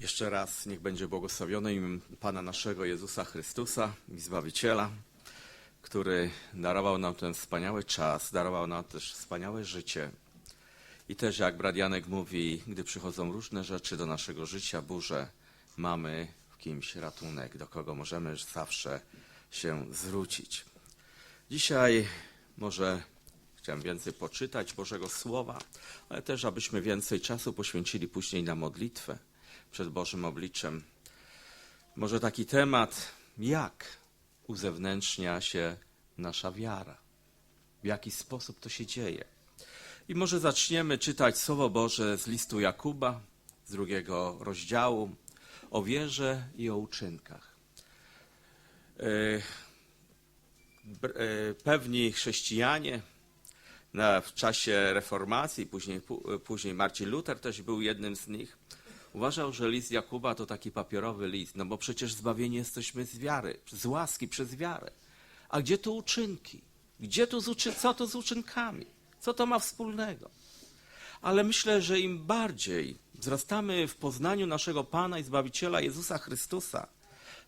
Jeszcze raz niech będzie błogosławione imię Pana naszego Jezusa Chrystusa i Zbawiciela, który darował nam ten wspaniały czas, darował nam też wspaniałe życie. I też jak brat Janek mówi, gdy przychodzą różne rzeczy do naszego życia, burze, mamy w kimś ratunek, do kogo możemy zawsze się zwrócić. Dzisiaj może chciałem więcej poczytać Bożego Słowa, ale też abyśmy więcej czasu poświęcili później na modlitwę przed Bożym obliczem. Może taki temat, jak uzewnętrznia się nasza wiara, w jaki sposób to się dzieje. I może zaczniemy czytać Słowo Boże z listu Jakuba, z drugiego rozdziału, o wierze i o uczynkach. E, e, Pewni chrześcijanie w czasie reformacji, później, później Marcin Luther też był jednym z nich, uważał, że list Jakuba to taki papierowy list, no bo przecież zbawieni jesteśmy z wiary, z łaski przez wiarę. A gdzie tu uczynki? Gdzie tu uczy- co to z uczynkami? Co to ma wspólnego? Ale myślę, że im bardziej wzrastamy w poznaniu naszego Pana i Zbawiciela Jezusa Chrystusa,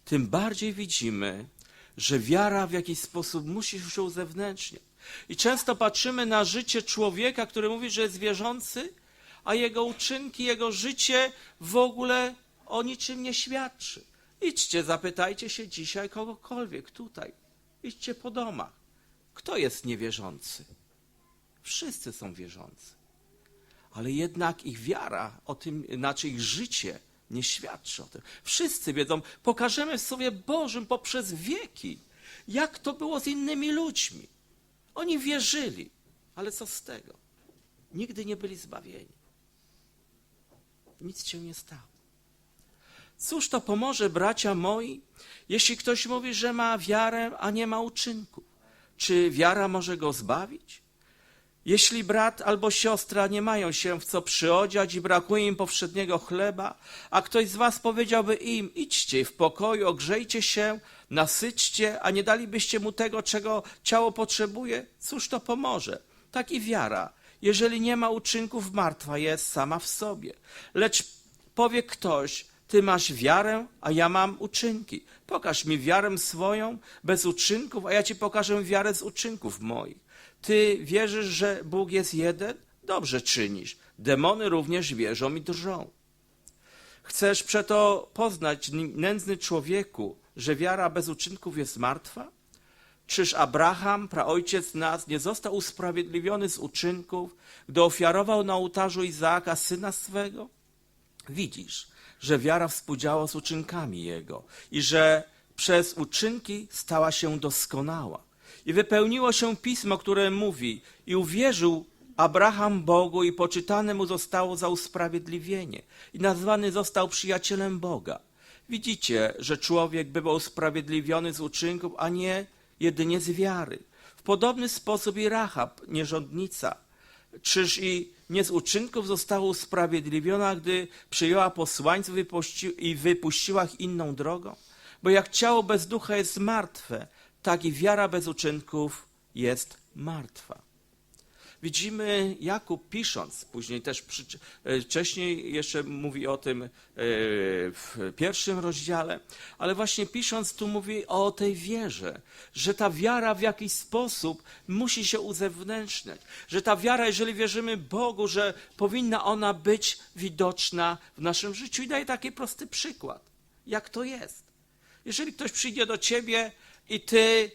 tym bardziej widzimy, że wiara w jakiś sposób musi się uzewnętrzniać. I często patrzymy na życie człowieka, który mówi, że jest wierzący, a jego uczynki, jego życie w ogóle o niczym nie świadczy. Idźcie, zapytajcie się dzisiaj kogokolwiek tutaj. Idźcie po domach. Kto jest niewierzący? Wszyscy są wierzący. Ale jednak ich wiara o tym, znaczy ich życie nie świadczy o tym. Wszyscy wiedzą, pokażemy w Słowie Bożym poprzez wieki, jak to było z innymi ludźmi. Oni wierzyli, ale co z tego? Nigdy nie byli zbawieni. Nic się nie stało. Cóż to pomoże, bracia moi, jeśli ktoś mówi, że ma wiarę, a nie ma uczynków? Czy wiara może go zbawić? Jeśli brat albo siostra nie mają się w co przyodziać i brakuje im powszedniego chleba, a ktoś z was powiedziałby im, idźcie w pokoju, ogrzejcie się, nasyćcie, a nie dalibyście mu tego, czego ciało potrzebuje, cóż to pomoże? Tak i wiara, jeżeli nie ma uczynków, martwa jest sama w sobie. Lecz powie ktoś, ty masz wiarę, a ja mam uczynki. Pokaż mi wiarę swoją bez uczynków, a ja ci pokażę wiarę z uczynków moich. Ty wierzysz, że Bóg jest jeden? Dobrze czynisz. Demony również wierzą i drżą. Chcesz przeto poznać, nędzny człowieku, że wiara bez uczynków jest martwa? Czyż Abraham, praojciec nas, nie został usprawiedliwiony z uczynków, gdy ofiarował na ołtarzu Izaaka syna swego? Widzisz, że wiara współdziała z uczynkami jego i że przez uczynki stała się doskonała. I wypełniło się pismo, które mówi: I uwierzył Abraham Bogu, i poczytane mu zostało za usprawiedliwienie, i nazwany został przyjacielem Boga. Widzicie, że człowiek bywa usprawiedliwiony z uczynków, a nie jedynie z wiary. W podobny sposób i Rahab, nierządnica, Czyż i nie z uczynków została usprawiedliwiona, gdy przyjęła posłańców i puści- i wypuściła ich inną drogą? Bo jak ciało bez ducha jest martwe, tak i wiara bez uczynków jest martwa. Widzimy Jakub pisząc, później też przy, e, wcześniej jeszcze mówi o tym e, w pierwszym rozdziale, ale właśnie pisząc tu mówi o tej wierze, że ta wiara w jakiś sposób musi się uzewnętrzniać, że ta wiara, jeżeli wierzymy Bogu, że powinna ona być widoczna w naszym życiu. I daję taki prosty przykład, jak to jest. Jeżeli ktoś przyjdzie do ciebie i ty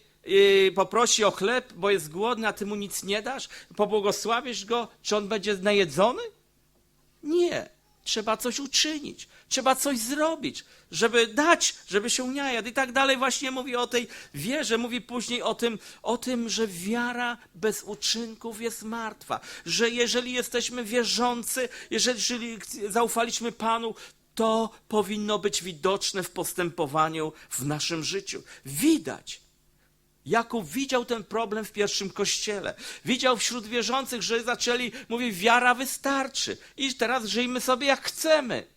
poprosi o chleb, bo jest głodny, a ty mu nic nie dasz, pobłogosławisz go, czy on będzie najedzony? Nie. Trzeba coś uczynić, trzeba coś zrobić, żeby dać, żeby się jadł. I tak dalej właśnie mówi o tej wierze, mówi później o tym, o tym, że wiara bez uczynków jest martwa. Że jeżeli jesteśmy wierzący, jeżeli zaufaliśmy Panu, to powinno być widoczne w postępowaniu w naszym życiu. Widać. Jakub widział ten problem w pierwszym kościele. Widział wśród wierzących, że zaczęli, mówi, wiara wystarczy. I teraz żyjmy sobie jak chcemy.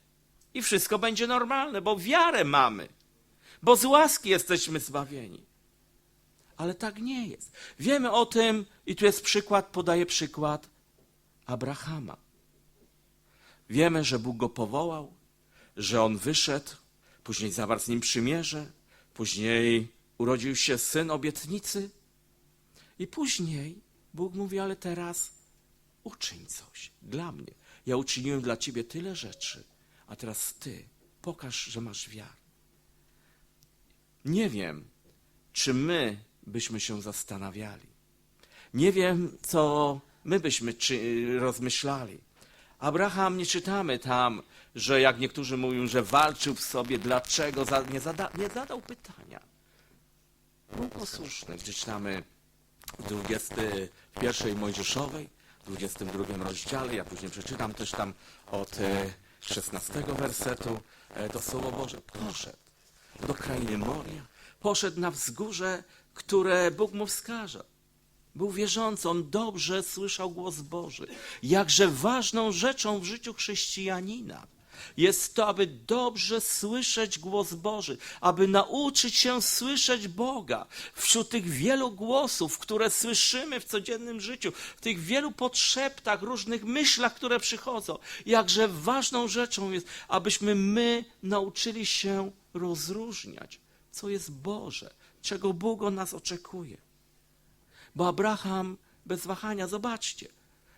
I wszystko będzie normalne, bo wiarę mamy. Bo z łaski jesteśmy zbawieni. Ale tak nie jest. Wiemy o tym, i tu jest przykład, podaję przykład Abrahama. Wiemy, że Bóg go powołał. że on wyszedł, później zawarł z nim przymierze, później urodził się syn obietnicy i później Bóg mówi, ale teraz uczyń coś dla mnie. Ja uczyniłem dla ciebie tyle rzeczy, a teraz ty pokaż, że masz wiarę. Nie wiem, czy my byśmy się zastanawiali. Nie wiem, co my byśmy czy, rozmyślali. Abraham nie czytamy tam, że jak niektórzy mówią, że walczył w sobie, dlaczego nie, zada, nie zadał pytania. Był posłuszny, gdzie czytamy w 21 Mojżeszowej, w 22 rozdziale, ja później przeczytam też tam od e, 16 wersetu, e, to Słowo Boże poszedł do krainy Moria, poszedł na wzgórze, które Bóg mu wskaże. Był wierzący, on dobrze słyszał głos Boży. Jakże ważną rzeczą w życiu chrześcijanina jest to, aby dobrze słyszeć głos Boży, aby nauczyć się słyszeć Boga wśród tych wielu głosów, które słyszymy w codziennym życiu, w tych wielu podszeptach, różnych myślach, które przychodzą. Jakże ważną rzeczą jest, abyśmy my nauczyli się rozróżniać, co jest Boże, czego Bóg od nas oczekuje. Bo Abraham bez wahania, zobaczcie,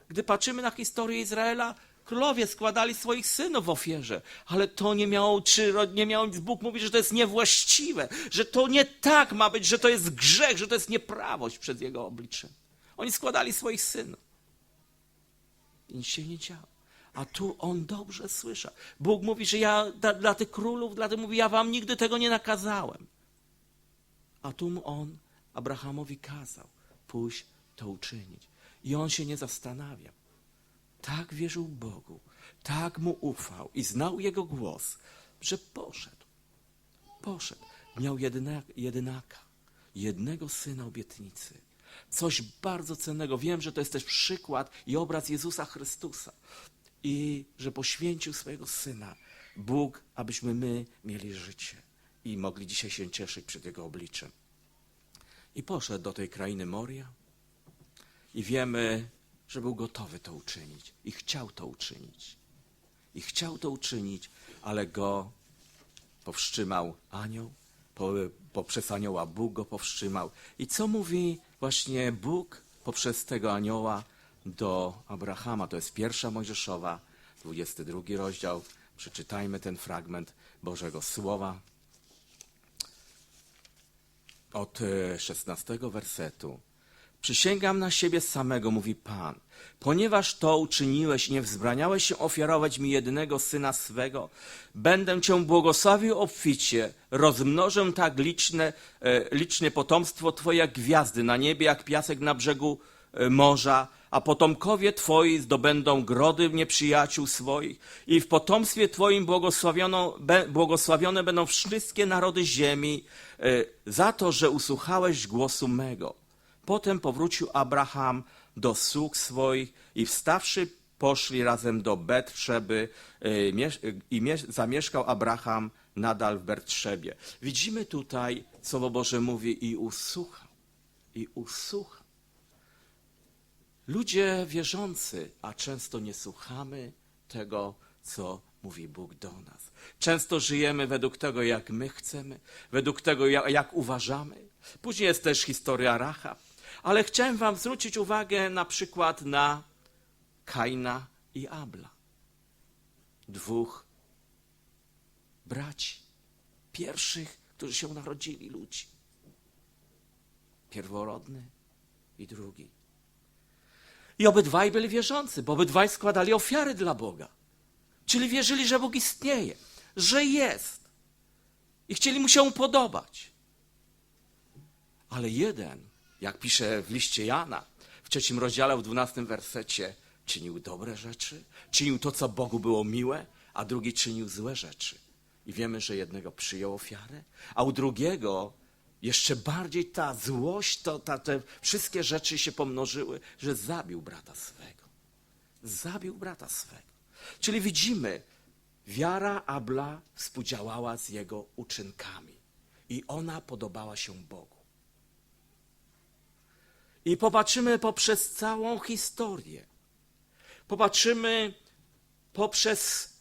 gdy patrzymy na historię Izraela, królowie składali swoich synów w ofierze, ale to nie miało, czy nie miało Bóg mówi, że to jest niewłaściwe, że to nie tak ma być, że to jest grzech, że to jest nieprawość przed Jego obliczem. Oni składali swoich synów. I nic się nie działo. A tu on dobrze słyszał. Bóg mówi, że ja dla, dla tych królów, dla tych mówi, ja wam nigdy tego nie nakazałem. A tu on Abrahamowi kazał pójść to uczynić. I on się nie zastanawiał. Tak wierzył Bogu, tak mu ufał i znał jego głos, że poszedł. Poszedł. Miał jedyna, jedynaka, jednego syna obietnicy. Coś bardzo cennego. Wiem, że to jest też przykład i obraz Jezusa Chrystusa. I że poświęcił swojego syna Bóg, abyśmy my mieli życie i mogli dzisiaj się cieszyć przed Jego obliczem. I poszedł do tej krainy Moria i wiemy, że był gotowy to uczynić i chciał to uczynić. I chciał to uczynić, ale go powstrzymał anioł, po, poprzez anioła Bóg go powstrzymał. I co mówi właśnie Bóg poprzez tego anioła do Abrahama? To jest pierwsza Mojżeszowa, 22 rozdział. Przeczytajmy ten fragment Bożego Słowa od e, 16 wersetu. Przysięgam na siebie samego, mówi Pan, ponieważ to uczyniłeś i nie wzbraniałeś się ofiarować mi jedynego syna swego, będę cię błogosławił obficie, rozmnożę tak liczne, e, liczne potomstwo Twoje jak gwiazdy na niebie, jak piasek na brzegu e, morza, a potomkowie Twoi zdobędą grody nieprzyjaciół swoich. I w potomstwie Twoim błogosławione będą wszystkie narody ziemi e, za to, że usłuchałeś głosu mego. Potem powrócił Abraham do sług swoich i wstawszy poszli razem do Betrzeby mie- i mie- zamieszkał Abraham nadal w Bertrzebie. Widzimy tutaj, Słowo Boże mówi i usłuchał, i usłuchał. Ludzie wierzący, a często nie słuchamy tego, co mówi Bóg do nas. Często żyjemy według tego, jak my chcemy, według tego, jak, jak uważamy. Później jest też historia Rahab. Ale chciałem wam zwrócić uwagę na przykład na Kaina i Abla. Dwóch braci, pierwszych, którzy się narodzili ludzi. Pierworodny i drugi. I obydwaj byli wierzący, bo obydwaj składali ofiary dla Boga. Czyli wierzyli, że Bóg istnieje, że jest. I chcieli mu się upodobać. Ale jeden, jak pisze w liście Jana, w trzecim rozdziale, w dwunastym wersecie, czynił dobre rzeczy, czynił to, co Bogu było miłe, a drugi czynił złe rzeczy. I wiemy, że jednego przyjął ofiarę, a u drugiego jeszcze bardziej ta złość, to, ta, te wszystkie rzeczy się pomnożyły, że zabił brata swego. Zabił brata swego. Czyli widzimy, wiara Abla współdziałała z jego uczynkami i ona podobała się Bogu. I popatrzymy poprzez całą historię. Popatrzymy poprzez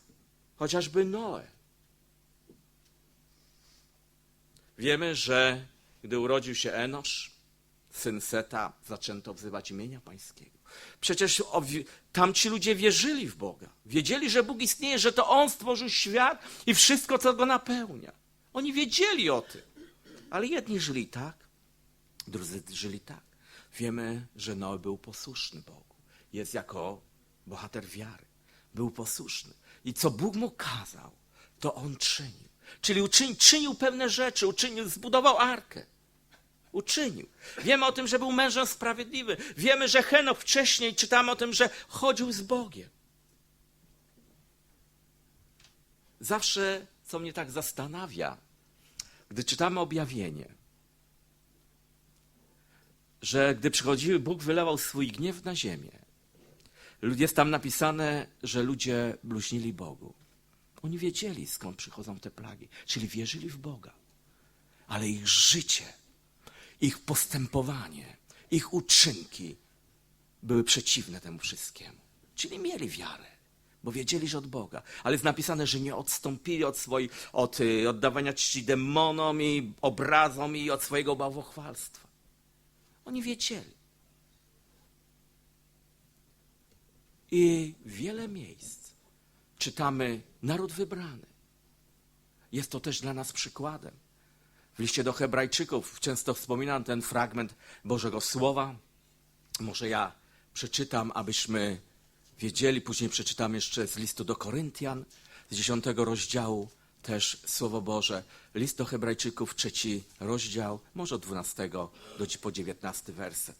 chociażby Noe. Wiemy, że gdy urodził się Enosz, syn Seta, zaczęto wzywać imienia Pańskiego. Przecież tamci ludzie wierzyli w Boga. Wiedzieli, że Bóg istnieje, że to On stworzył świat i wszystko, co go napełnia. Oni wiedzieli o tym. Ale jedni żyli tak, drudzy żyli tak. Wiemy, że Noe był posłuszny Bogu. Jest jako bohater wiary. Był posłuszny. I co Bóg mu kazał, to on czynił. Czyli uczyń, czynił pewne rzeczy, uczynił, zbudował arkę. Uczynił. Wiemy o tym, że był mężem sprawiedliwy. Wiemy, że Henok wcześniej czytamy o tym, że chodził z Bogiem. Zawsze, co mnie tak zastanawia, gdy czytamy objawienie, że gdy przychodziły, Bóg wylewał swój gniew na ziemię. Jest tam napisane, że ludzie bluźnili Bogu. Oni wiedzieli, skąd przychodzą te plagi, czyli wierzyli w Boga. Ale ich życie, ich postępowanie, ich uczynki były przeciwne temu wszystkiemu. Czyli mieli wiarę, bo wiedzieli, że od Boga. Ale jest napisane, że nie odstąpili od swojej, od y, oddawania czci demonom i obrazom i od swojego bałwochwalstwa. Oni wiedzieli. I wiele miejsc czytamy naród wybrany. Jest to też dla nas przykładem. W liście do Hebrajczyków często wspominam ten fragment Bożego Słowa. Może ja przeczytam, abyśmy wiedzieli. Później przeczytam jeszcze z listu do Koryntian, z dziesiątego rozdziału też Słowo Boże. List do Hebrajczyków, trzeci rozdział, może od dwunastego do po dziewiętnasty werset.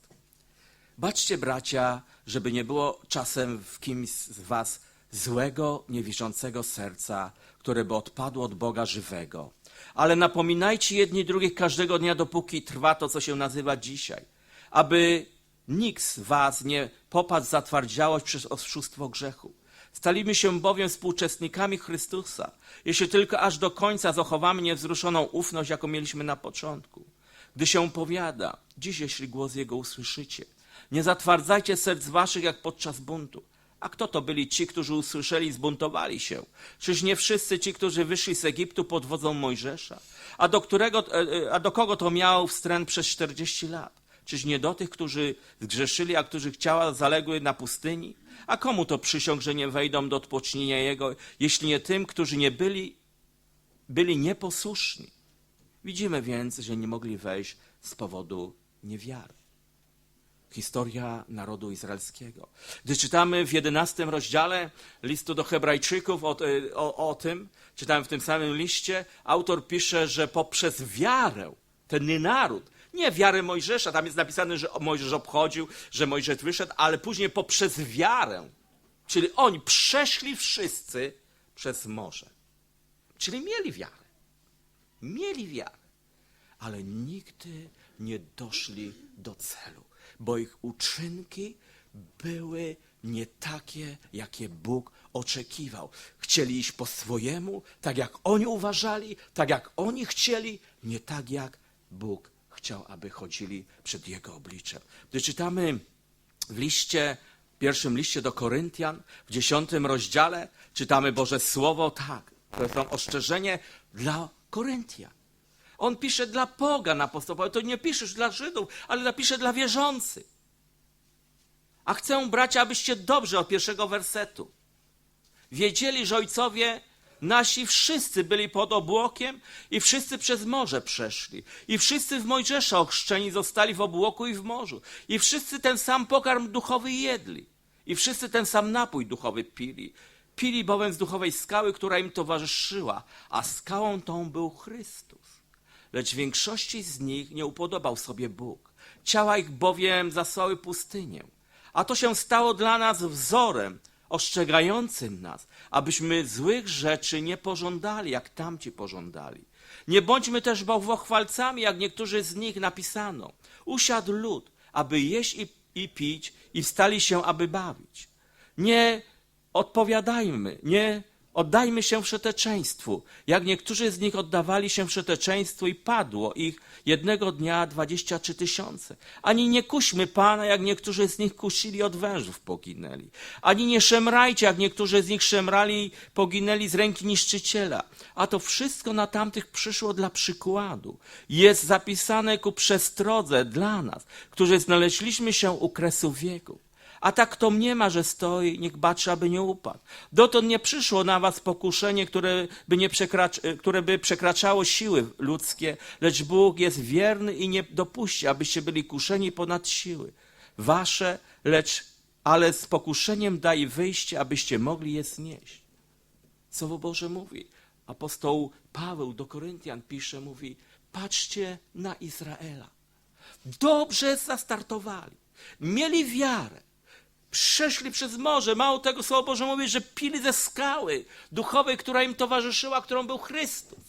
Baczcie, bracia, żeby nie było czasem w kimś z was złego, niewierzącego serca, które by odpadło od Boga żywego. Ale napominajcie jedni drugich każdego dnia, dopóki trwa to, co się nazywa dzisiaj, aby nikt z was nie popadł w zatwardziałość przez oszustwo grzechu. Staliśmy się bowiem współuczestnikami Chrystusa, jeśli tylko aż do końca zachowamy niewzruszoną ufność, jaką mieliśmy na początku. Gdy się powiada, dziś jeśli głos Jego usłyszycie, nie zatwardzajcie serc waszych jak podczas buntu. A kto to byli ci, którzy usłyszeli i zbuntowali się? Czyż nie wszyscy ci, którzy wyszli z Egiptu pod wodzą Mojżesza? A do, którego, e, e, a do kogo to miał wstręt przez 40 lat? Czyż nie do tych, którzy zgrzeszyli, a których ciała zaległy na pustyni? A komu to przysiąg, że nie wejdą do odpocznienia Jego, jeśli nie tym, którzy nie byli, byli nieposłuszni? Widzimy więc, że nie mogli wejść z powodu niewiary historia narodu izraelskiego. Gdy czytamy w jedenastym rozdziale listu do Hebrajczyków o, o, o tym, czytamy w tym samym liście, autor pisze, że poprzez wiarę ten naród, nie wiarę Mojżesza, tam jest napisane, że Mojżesz obchodził, że Mojżesz wyszedł, ale później poprzez wiarę, czyli oni przeszli wszyscy przez morze. Czyli mieli wiarę. Mieli wiarę, ale nigdy nie doszli do celu bo ich uczynki były nie takie, jakie Bóg oczekiwał. Chcieli iść po swojemu, tak jak oni uważali, tak jak oni chcieli, nie tak jak Bóg chciał, aby chodzili przed Jego obliczem. Gdy czytamy w liście, w pierwszym liście do Koryntian, w dziesiątym rozdziale, czytamy Boże Słowo, tak, to jest to ostrzeżenie dla Koryntian. On pisze dla pogan apostołów, to nie piszesz dla Żydów, ale napisze dla wierzących. A chcę, bracia, abyście dobrze od pierwszego wersetu wiedzieli, że ojcowie nasi wszyscy byli pod obłokiem i wszyscy przez morze przeszli. I wszyscy w Mojżesza ochrzczeni zostali w obłoku i w morzu. I wszyscy ten sam pokarm duchowy jedli. I wszyscy ten sam napój duchowy pili. Pili bowiem z duchowej skały, która im towarzyszyła, a skałą tą był Chrystus lecz większości z nich nie upodobał sobie Bóg. Ciała ich bowiem zasłały pustynię. A to się stało dla nas wzorem, ostrzegającym nas, abyśmy złych rzeczy nie pożądali, jak tamci pożądali. Nie bądźmy też bałwochwalcami, jak niektórzy z nich napisano. Usiadł lud, aby jeść i, i pić, i wstali się, aby bawić. Nie odpowiadajmy, nie Oddajmy się wszeteczeństwu, jak niektórzy z nich oddawali się wszeteczeństwu i padło ich jednego dnia dwadzieścia trzy tysiące. Ani nie kuśmy Pana, jak niektórzy z nich kusili od wężów poginęli. Ani nie szemrajcie, jak niektórzy z nich szemrali i poginęli z ręki niszczyciela. A to wszystko na tamtych przyszło dla przykładu. Jest zapisane ku przestrodze dla nas, którzy znaleźliśmy się u kresu wieku. A tak kto mniema, że stoi, niech baczy, aby nie upadł. Dotąd nie przyszło na was pokuszenie, które by, nie przekracz- które by przekraczało siły ludzkie, lecz Bóg jest wierny i nie dopuści, abyście byli kuszeni ponad siły wasze, lecz ale z pokuszeniem daj wyjście, abyście mogli je znieść. Słowo Boże mówi. Apostoł Paweł do Koryntian pisze, mówi, patrzcie na Izraela. Dobrze zastartowali. Mieli wiarę. Przeszli przez morze. Mało tego Słowo Boże mówi, że pili ze skały duchowej, która im towarzyszyła, którą był Chrystus.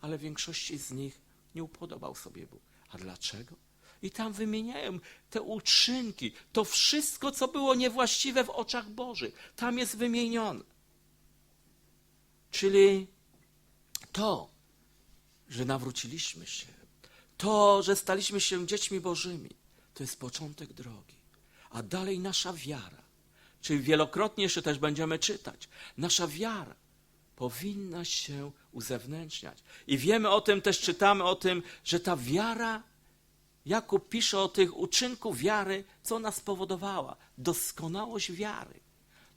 Ale większości z nich nie upodobał sobie Bóg. A dlaczego? I tam wymieniają te uczynki, to wszystko, co było niewłaściwe w oczach Bożych. Tam jest wymienione. Czyli to, że nawróciliśmy się, to, że staliśmy się dziećmi Bożymi, to jest początek drogi. A dalej nasza wiara, czyli wielokrotnie jeszcze też będziemy czytać, nasza wiara powinna się uzewnętrzniać. I wiemy o tym, też czytamy o tym, że ta wiara, Jakub pisze o tych uczynków wiary, co ona spowodowała. Doskonałość wiary.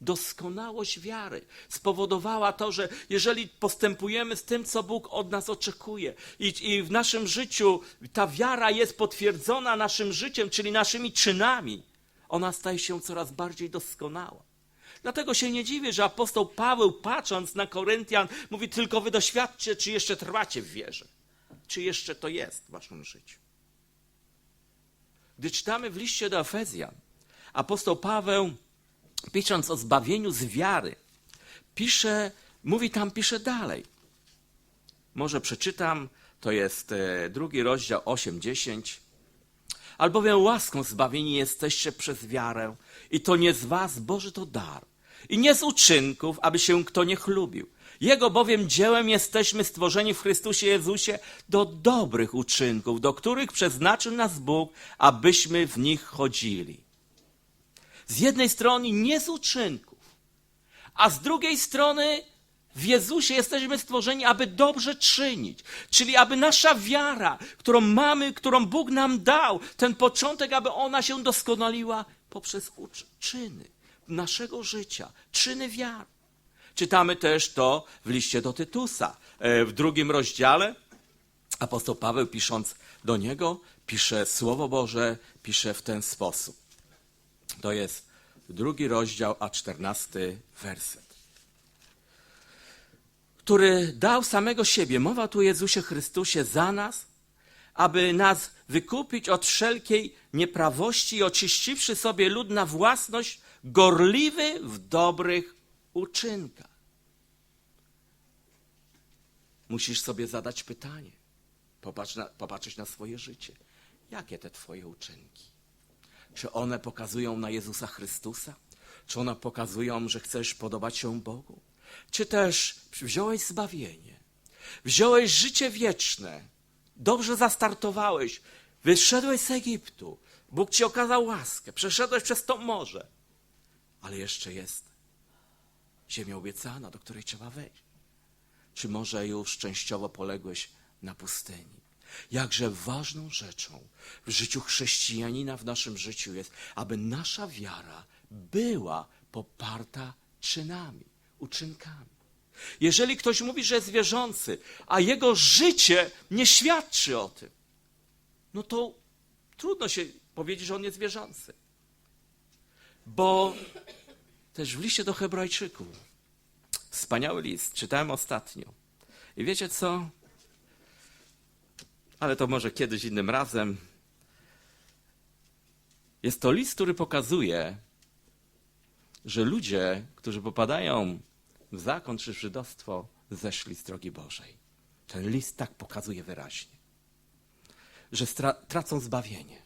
Doskonałość wiary spowodowała to, że jeżeli postępujemy z tym, co Bóg od nas oczekuje, i, i w naszym życiu ta wiara jest potwierdzona naszym życiem, czyli naszymi czynami, ona staje się coraz bardziej doskonała. Dlatego się nie dziwię, że apostoł Paweł, patrząc na Koryntian, mówi: Tylko wy doświadczcie, czy jeszcze trwacie w wierze, czy jeszcze to jest w waszym życiu. Gdy czytamy w liście do Efezjan, apostoł Paweł, pisząc o zbawieniu z wiary, pisze, mówi tam, pisze dalej. Może przeczytam, to jest e, drugi rozdział 8-10. Albowiem łaską zbawieni jesteście przez wiarę, i to nie z was, Boży to dar, i nie z uczynków, aby się kto nie chlubił. Jego bowiem dziełem jesteśmy stworzeni w Chrystusie Jezusie do dobrych uczynków, do których przeznaczył nas Bóg, abyśmy w nich chodzili. Z jednej strony nie z uczynków, a z drugiej strony w Jezusie jesteśmy stworzeni, aby dobrze czynić, czyli aby nasza wiara, którą mamy, którą Bóg nam dał, ten początek, aby ona się doskonaliła poprzez czyny naszego życia, czyny wiary. Czytamy też to w liście do Tytusa. E, W drugim rozdziale apostoł Paweł, pisząc do niego, pisze Słowo Boże, pisze w ten sposób. To jest drugi rozdział, a czternasty werset. Który dał samego siebie, mowa tu Jezusie Chrystusie za nas, aby nas wykupić od wszelkiej nieprawości i oczyściwszy sobie lud na własność, gorliwy w dobrych uczynkach. Musisz sobie zadać pytanie, popatrz na, popatrzeć na swoje życie. Jakie te Twoje uczynki? Czy one pokazują na Jezusa Chrystusa? Czy one pokazują, że chcesz podobać się Bogu? Czy też wziąłeś zbawienie? Wziąłeś życie wieczne? Dobrze zastartowałeś? Wyszedłeś z Egiptu? Bóg ci okazał łaskę, przeszedłeś przez to morze, ale jeszcze jest ziemia obiecana, do której trzeba wejść. Czy może już częściowo poległeś na pustyni? Jakże ważną rzeczą w życiu chrześcijanina, w naszym życiu jest, aby nasza wiara była poparta czynami, uczynkami. Jeżeli ktoś mówi, że jest wierzący, a jego życie nie świadczy o tym, no to trudno się powiedzieć, że on jest wierzący. Bo też w liście do Hebrajczyków, wspaniały list, czytałem ostatnio. I wiecie co? Ale to może kiedyś innym razem. Jest to list, który pokazuje, że ludzie, którzy popadają zakon czy żydostwo, zeszli z drogi Bożej. Ten list tak pokazuje wyraźnie, że tracą zbawienie.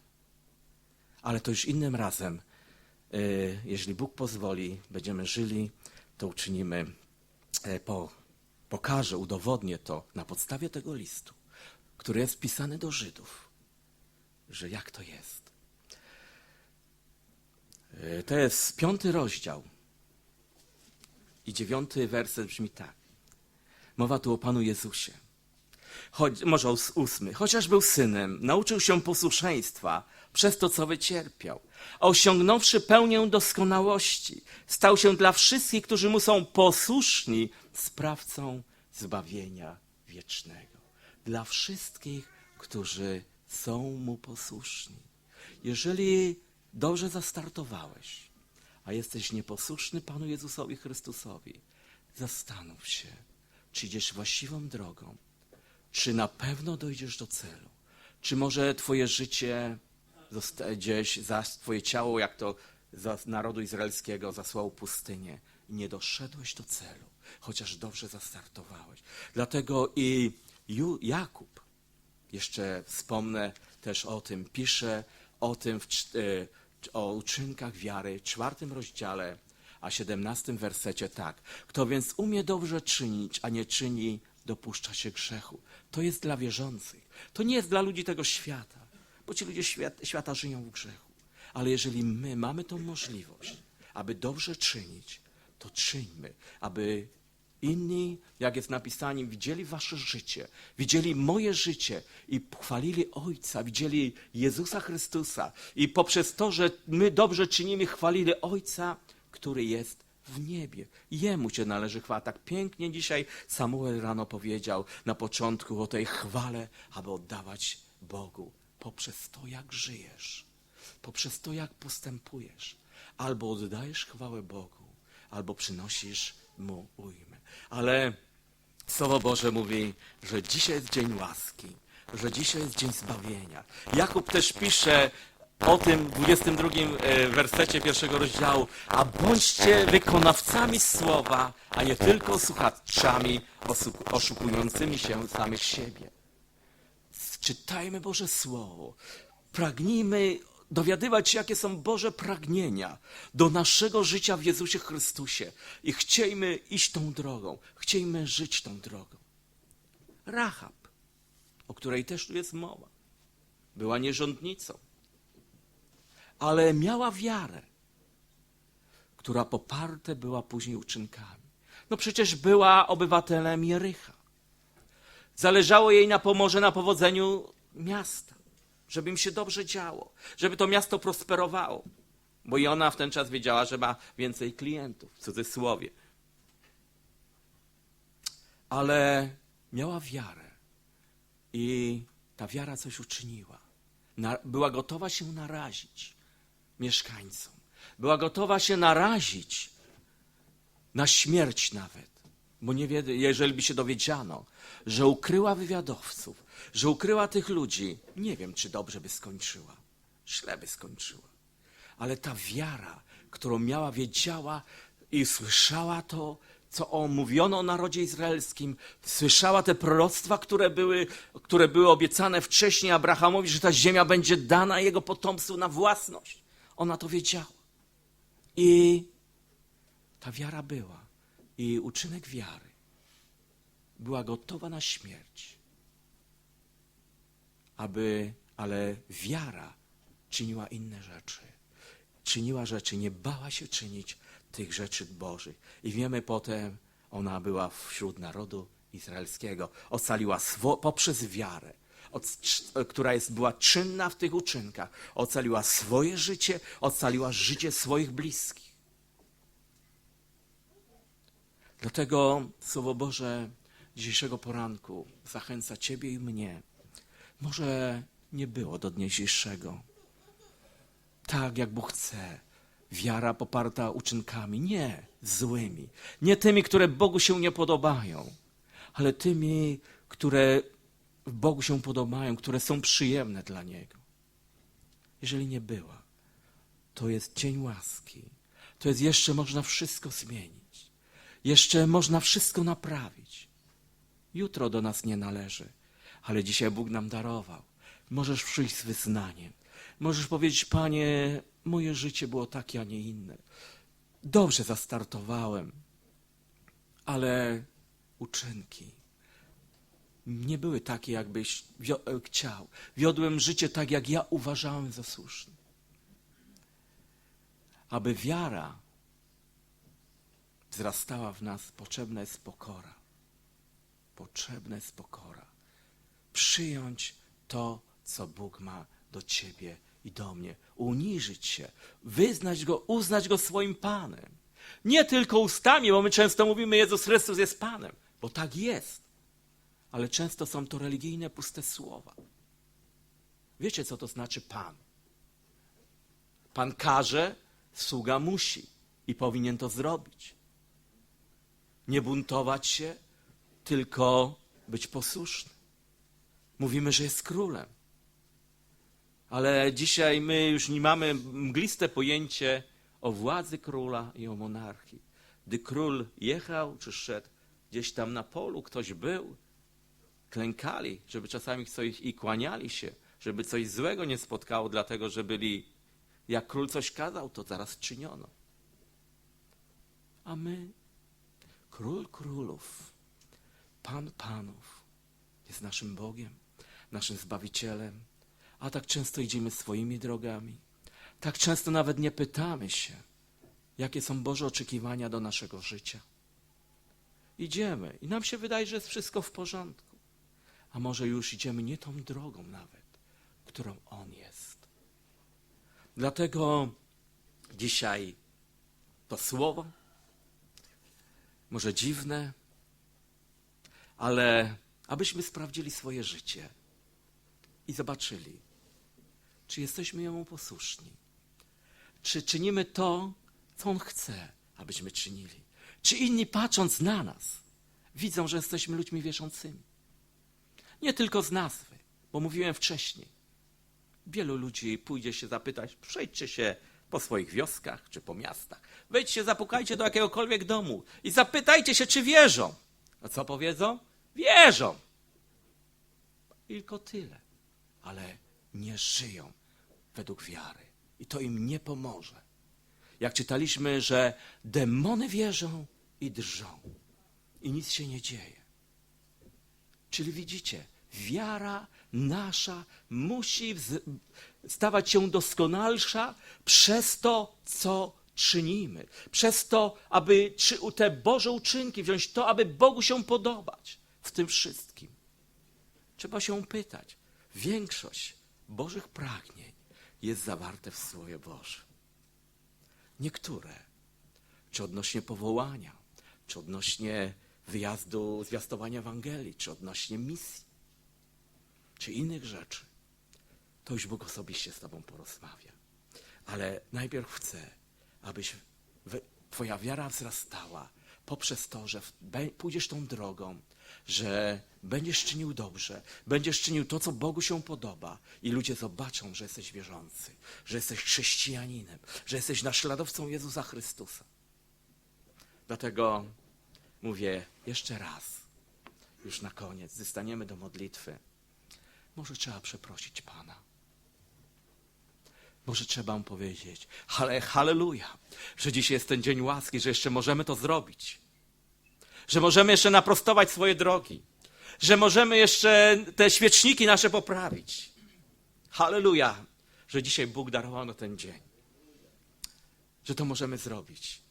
Ale to już innym razem, yy, jeżeli Bóg pozwoli, będziemy żyli to uczynimy, e, po, pokażę, udowodnię to na podstawie tego listu, który jest pisany do Żydów, że jak to jest. E, To jest piąty rozdział i dziewiąty werset brzmi tak. Mowa tu o Panu Jezusie. Choć, może ós- ósmy. Chociaż był synem, nauczył się posłuszeństwa przez to, co wycierpiał. Osiągnąwszy pełnię doskonałości, stał się dla wszystkich, którzy mu są posłuszni, sprawcą zbawienia wiecznego. Dla wszystkich, którzy są mu posłuszni. Jeżeli dobrze zastartowałeś, a jesteś nieposłuszny Panu Jezusowi Chrystusowi, zastanów się, czy idziesz właściwą drogą, czy na pewno dojdziesz do celu, czy może twoje życie gdzieś, za twoje ciało, jak to za narodu izraelskiego zasłało pustynię i nie doszedłeś do celu, chociaż dobrze zastartowałeś. Dlatego i Jakub, jeszcze wspomnę też o tym, pisze o tym w, o uczynkach wiary w czwartym rozdziale, a siedemnastym wersecie tak. Kto więc umie dobrze czynić, a nie czyni, dopuszcza się grzechu. To jest dla wierzących. To nie jest dla ludzi tego świata, bo ci ludzie świat, świata żyją w grzechu. Ale jeżeli my mamy tą możliwość, aby dobrze czynić, to czyńmy, aby Inni, jak jest napisane, widzieli wasze życie, widzieli moje życie i chwalili Ojca, widzieli Jezusa Chrystusa i poprzez to, że my dobrze czynimy, chwalili Ojca, który jest w niebie. Jemu się należy chwała. Tak pięknie dzisiaj Samuel rano powiedział na początku o tej chwale, aby oddawać Bogu poprzez to, jak żyjesz, poprzez to, jak postępujesz. Albo oddajesz chwałę Bogu, albo przynosisz Mu ujmę. Ale Słowo Boże mówi, że dzisiaj jest dzień łaski, że dzisiaj jest dzień zbawienia. Jakub też pisze o tym w 22 e, wersecie pierwszego rozdziału, a bądźcie wykonawcami słowa, a nie tylko słuchaczami oszukującymi się samych siebie. Czytajmy Boże Słowo. Pragnijmy dowiadywać się, jakie są Boże pragnienia do naszego życia w Jezusie Chrystusie. I chciejmy iść tą drogą. Chciejmy żyć tą drogą. Rahab, o której też tu jest mowa, była nierządnicą, ale miała wiarę, która poparte była później uczynkami. No przecież była obywatelem Jericha. Zależało jej na pomorze, na powodzeniu miasta, żeby im się dobrze działo, żeby to miasto prosperowało. Bo i ona w ten czas wiedziała, że ma więcej klientów, w cudzysłowie. Ale miała wiarę i ta wiara coś uczyniła. Była gotowa się narazić mieszkańcom. Była gotowa się narazić na śmierć nawet. Bo nie wie, jeżeli by się dowiedziano, że ukryła wywiadowców, że ukryła tych ludzi, nie wiem, czy dobrze by skończyła. Źle by skończyła. Ale ta wiara, którą miała, wiedziała i słyszała to, co mówiono o narodzie izraelskim, słyszała te proroctwa, które były, które były obiecane wcześniej Abrahamowi, że ta ziemia będzie dana jego potomstwu na własność. Ona to wiedziała. I ta wiara była i uczynek wiary była gotowa na śmierć, aby, ale wiara czyniła inne rzeczy. Czyniła rzeczy, nie bała się czynić tych rzeczy Bożych. I wiemy potem, ona była wśród narodu izraelskiego. Ocaliła swo, poprzez wiarę, od, która jest, była czynna w tych uczynkach. Ocaliła swoje życie, ocaliła życie swoich bliskich. Dlatego Słowo Boże dzisiejszego poranku zachęca Ciebie i mnie. Może nie było do dnia dzisiejszego. Tak, jak Bóg chce. Wiara poparta uczynkami, nie złymi, nie tymi, które Bogu się nie podobają, ale tymi, które Bogu się podobają, które są przyjemne dla Niego. Jeżeli nie była, to jest dzień łaski. To jest jeszcze można wszystko zmienić. Jeszcze można wszystko naprawić. Jutro do nas nie należy, ale dzisiaj Bóg nam darował. Możesz przyjść z wyznaniem. Możesz powiedzieć, Panie, moje życie było takie, a nie inne. Dobrze zastartowałem. ale uczynki nie były takie, jakbyś chciał. Wiodłem życie tak, jak ja uważałem za słuszne. Aby wiara wzrastała w nas, potrzebna jest pokora. Potrzebna jest pokora. Przyjąć to, co Bóg ma do ciebie i do mnie. Uniżyć się, wyznać Go, uznać Go swoim Panem. Nie tylko ustami, bo my często mówimy, Jezus Chrystus jest Panem, bo tak jest. Ale często są to religijne, puste słowa. Wiecie, co to znaczy Pan? Pan każe, sługa musi i powinien to zrobić. Nie buntować się, tylko być posłuszny. Mówimy, że jest królem. Ale dzisiaj my już nie mamy mgliste pojęcie o władzy króla i o monarchii. Gdy król jechał czy szedł gdzieś tam na polu, ktoś był, klękali, żeby czasami coś i kłaniali się, żeby coś złego nie spotkało, dlatego że byli, jak król coś kazał, to zaraz czyniono. A my, król królów, pan panów, jest naszym Bogiem, naszym Zbawicielem, a tak często idziemy swoimi drogami. Tak często nawet nie pytamy się, jakie są Boże oczekiwania do naszego życia. Idziemy i nam się wydaje, że jest wszystko w porządku. A może już idziemy nie tą drogą nawet, którą On jest. Dlatego dzisiaj to słowo, może dziwne, ale abyśmy sprawdzili swoje życie i zobaczyli, czy jesteśmy Jemu posłuszni, czy czynimy to, co On chce, abyśmy czynili, czy inni patrząc na nas, widzą, że jesteśmy ludźmi wierzącymi. Nie tylko z nazwy, bo mówiłem wcześniej. Wielu ludzi pójdzie się zapytać, przejdźcie się po swoich wioskach czy po miastach. Wejdźcie, zapukajcie do jakiegokolwiek domu i zapytajcie się, czy wierzą. A co powiedzą? Wierzą. Tylko tyle. Ale nie żyją według wiary. I to im nie pomoże. Jak czytaliśmy, że demony wierzą i drżą. I nic się nie dzieje. Czyli widzicie, wiara nasza musi stawać się doskonalsza przez to, co czynimy. Przez to, aby czy te Boże uczynki wziąć, to, aby Bogu się podobać w tym wszystkim. Trzeba się pytać. Większość Bożych pragnień jest zawarte w Słowie Bożym. Niektóre, czy odnośnie powołania, czy odnośnie wyjazdu, zwiastowania Ewangelii, czy odnośnie misji, czy innych rzeczy, to już Bóg osobiście z Tobą porozmawia. Ale najpierw chcę, abyś we- Twoja wiara wzrastała poprzez to, że w- be- pójdziesz tą drogą, że będziesz czynił dobrze, będziesz czynił to, co Bogu się podoba i ludzie zobaczą, że jesteś wierzący, że jesteś chrześcijaninem, że jesteś naśladowcą Jezusa Chrystusa. Dlatego mówię jeszcze raz, już na koniec, gdy staniemy do modlitwy, może trzeba przeprosić Pana. Może trzeba mu powiedzieć, ale halleluja, że dzisiaj jest ten dzień łaski, że jeszcze możemy to zrobić. Że możemy jeszcze naprostować swoje drogi. Że możemy jeszcze te świeczniki nasze poprawić. Halleluja, że dzisiaj Bóg darował na ten dzień. Że to możemy zrobić,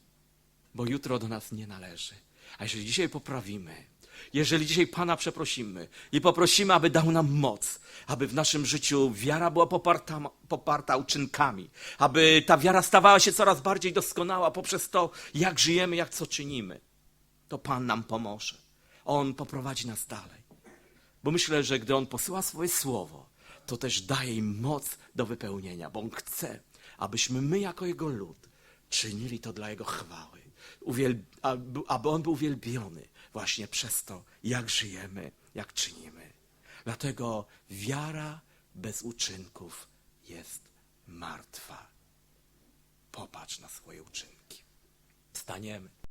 bo jutro do nas nie należy. A jeżeli dzisiaj poprawimy, jeżeli dzisiaj Pana przeprosimy i poprosimy, aby dał nam moc, aby w naszym życiu wiara była poparta, poparta uczynkami, aby ta wiara stawała się coraz bardziej doskonała poprzez to, jak żyjemy, jak co czynimy, to Pan nam pomoże. On poprowadzi nas dalej. Bo myślę, że gdy On posyła swoje słowo, to też daje im moc do wypełnienia, bo On chce, abyśmy my jako Jego lud czynili to dla Jego chwały. Aby On był uwielbiony właśnie przez to, jak żyjemy, jak czynimy. Dlatego wiara bez uczynków jest martwa. Popatrz na swoje uczynki. Staniemy.